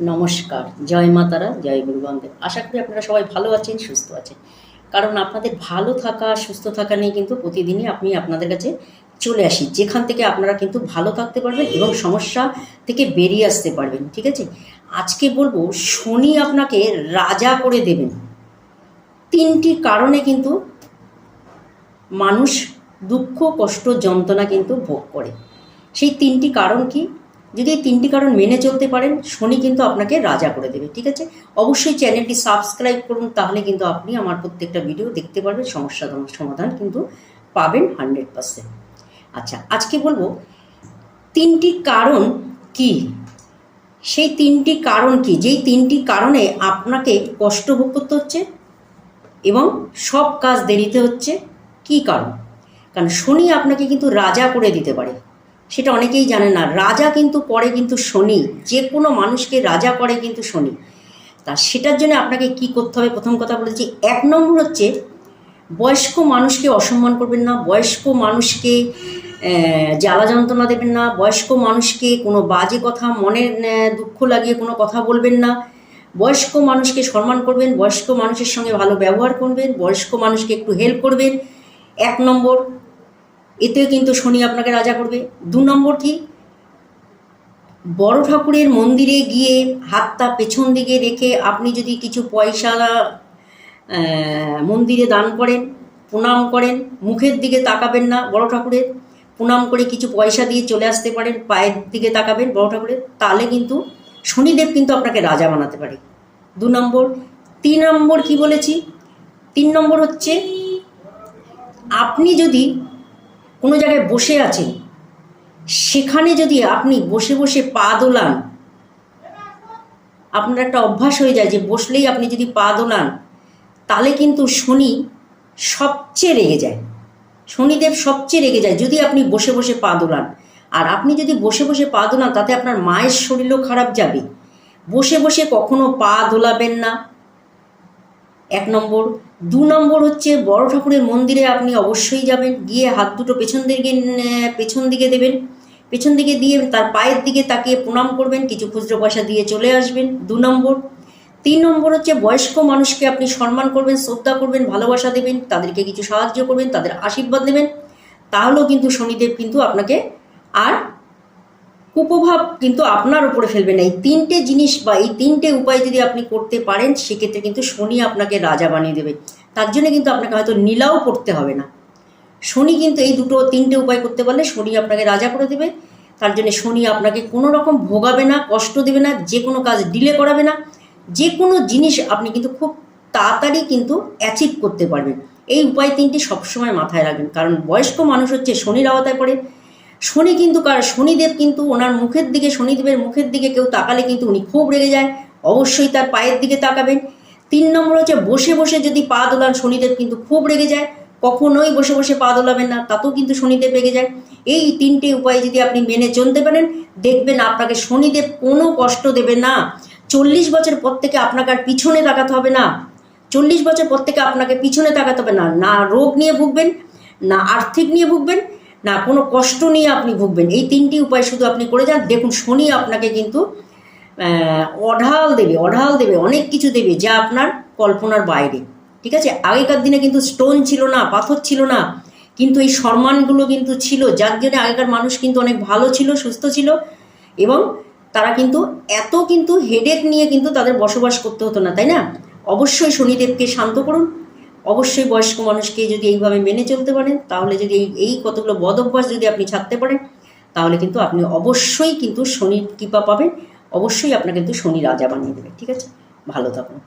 নমস্কার, জয় মাতারা জয় গুরু আশা করি আপনারা সবাই ভালো আছেন, সুস্থ আছেন। কারণ আপনাদের ভালো থাকা, সুস্থ থাকা নিয়ে কিন্তু প্রতিদিনই আপনি আপনাদের কাছে চলে আসি, যেখান থেকে আপনারা কিন্তু ভালো থাকতে পারবেন এবং সমস্যা থেকে বেরিয়ে আসতে পারবেন, ঠিক আছে? আজকে বলব, শনি আপনাকে রাজা করে দেবেন। তিনটি কারণে কিন্তু মানুষ দুঃখ, কষ্ট, যন্ত্রণা কিন্তু ভোগ করে। সেই তিনটি কারণ কি? যদি এই তিনটি কারণ মেনে চলতে পারেন, শনি কিন্তু আপনাকে রাজা করে দেবে, ঠিক আছে? অবশ্যই চ্যানেলটি সাবস্ক্রাইব করুন, তাহলে কিন্তু আপনি আমার প্রত্যেকটা ভিডিও দেখতে পারবেন, সমস্যা সমাধান কিন্তু পাবেন হান্ড্রেড পার্সেন্ট। আচ্ছা আজকে বলব, তিনটি কারণ কি? সেই তিনটি কারণ কি? যেই তিনটি কারণে আপনাকে কষ্ট ভোগ করতে হচ্ছে এবং সব কাজ দেরিতে হচ্ছে, কি কারণ? কারণ শনি আপনাকে কিন্তু রাজা করে দিতে পারে। সেটা অনেকেই জানে না। রাজা কিন্তু করে কিন্তু শনি যে কোনো মানুষকে রাজা করে কিন্তু শনি। তা সেটার জন্য আপনাকে কি করতে হবে? প্রথম কথা বলেছি এক নম্বর হচ্ছে বয়স্ক মানুষকে অসম্মান করবেন না বয়স্ক মানুষকে জ্বালা যন্ত্রণা দেবেন না বয়স্ক মানুষকে কোনো বাজে কথা আহ, দুঃখ লাগিয়ে কোনো কথা বলবেন না। বয়স্ক মানুষকে সম্মান করবেন বয়স্ক মানুষের সঙ্গে ভালো ব্যবহার করবেন বয়স্ক মানুষকে একটু হেল্প করবেন। এক নম্বর এতেও কিন্তু শনি আপনাকে রাজা করবে। দু নম্বর কি? বড় ঠাকুরের মন্দিরে গিয়ে হাতটা পেছন দিকে রেখে আপনি যদি কিছু পয়সা মন্দিরে দান করেন, প্রণাম করেন, মুখের দিকে তাকাবেন না বড় ঠাকুরের, প্রণাম করে কিছু পয়সা দিয়ে চলে আসতে পারেন, পায়ের দিকে তাকাবেন বড় ঠাকুরের, তাহলে কিন্তু শনিদেব কিন্তু আপনাকে রাজা বানাতে পারে। দু নম্বর। তিন নম্বর কি বলেছি? তিন নম্বর হচ্ছে, আপনি যদি কোনো জায়গায় বসে আছেন সেখানে যদি আপনি বসে বসে পা দোলান, আপনার একটা অভ্যাস হয়ে যায় যে বসলেই আপনি যদি পা দোলান তাহলে কিন্তু শনি সবচেয়ে রেগে যায়। শনিদেব সবচেয়ে রেগে যায় যদি আপনি বসে বসে পা দোলান। আর আপনি যদি বসে বসে পা দোলান, তাতে আপনার মায়ের শরীরও খারাপ যাবে। বসে বসে কখনো পা দোলাবেন না। এক নম্বর। দু নম্বর হচ্ছে বড় ঠাকুরের মন্দিরে আপনি অবশ্যই যাবেন, গিয়ে হাত দুটো পেছন দিকে পেছন দিকে দেবেন। পেছন দিকে দিয়ে তার পায়ের দিকে তাকিয়ে প্রণাম করবেন, কিছু খুচরো পয়সা দিয়ে চলে আসবেন। দু নম্বর। তিন নম্বর হচ্ছে বয়স্ক মানুষকে আপনি সম্মান করবেন, শ্রদ্ধা করবেন, ভালোবাসা দেবেন, তাদেরকে কিছু সাহায্য করবেন, তাদের আশীর্বাদ দেবেন তাহলেও কিন্তু শনিদেব কিন্তু আপনাকে আর কুপ্রভাব কিন্তু আপনার উপরে ফেলবে না। এই তিনটে জিনিস বা এই তিনটে উপায় যদি আপনি করতে পারেন, সেক্ষেত্রে কিন্তু শনি আপনাকে রাজা বানিয়ে দেবে। তার জন্য কিন্তু আপনাকে হয়তো নীলাও করতে হবে না। শনি কিন্তু এই দুটো তিনটে উপায় করতে পারলে শনি আপনাকে রাজা করে দেবে। তার জন্য শনি আপনাকে কোনো রকম ভোগাবে না, কষ্ট দেবে না, যে কোনো কাজ ডিলে করাবে না। যে কোনো জিনিস আপনি কিন্তু খুব তাড়াতাড়ি কিন্তু অ্যাচিভ করতে পারবেন। এই উপায় তিনটি সবসময় মাথায় রাখবেন। কারণ বয়স্ক মানুষ হচ্ছে শনির আওতায় পড়ে শনি কিন্তু কার? শনিদেব কিন্তু ওনার মুখের দিকে, শনিদেবের মুখের দিকে কেউ তাকালে কিন্তু উনি খুব রেগে যায়। অবশ্যই তার পায়ের দিকে তাকাবেন। তিন নম্বর হচ্ছে বসে বসে যদি পা দোলান, শনিদেব কিন্তু খুব রেগে যায়। কখনোই বসে বসে পা দোলাবেন না, তাতেও কিন্তু শনিদেব রেগে যায়। এই তিনটে উপায় যদি আপনি মেনে চলতে পারেন, দেখবেন আপনাকে শনিদেব কোনো কষ্ট দেবে না। চল্লিশ বছর পর থেকে আপনাকে আর পিছনে তাকাতে হবে না। চল্লিশ বছর পর থেকে আপনাকে পিছনে তাকাতে হবে না। না রোগ নিয়ে ভুগবেন, না আর্থিক নিয়ে ভুগবেন না, কোনো কষ্ট নিয়ে আপনি ভুগবেন। এই তিনটি উপায় শুধু আপনি করে যান। দেখুন, শনি আপনাকে কিন্তু অঢাল দেবে অঢাল দেবে, অনেক কিছু দেবে যা আপনার কল্পনার বাইরে। ঠিক আছে? আগেকার দিনে কিন্তু স্টোন ছিল না, পাথর ছিল না। কিন্তু এই সম্মানগুলো কিন্তু ছিল, যার জন্য আগেকার মানুষ কিন্তু অনেক ভালো ছিল, সুস্থ ছিল এবং তারা কিন্তু এত কিন্তু হেডেক নিয়ে কিন্তু তাদের বসবাস করতে হতো না, তাই না? অবশ্যই শনিদেবকে শান্ত করুন। অবশ্যই বয়স্ক মানুষকে যদি এইভাবে মেনে চলতে পারেন, তাহলে যদি এই এই কতগুলো বদ অভ্যাস যদি আপনি ছাড়তে পারেন, তাহলে কিন্তু আপনি অবশ্যই কিন্তু শনির কৃপা পাবেন, অবশ্যই আপনাকে কিন্তু শনি রাজা বানিয়ে দেবে, ঠিক আছে? ভালো থাকুন।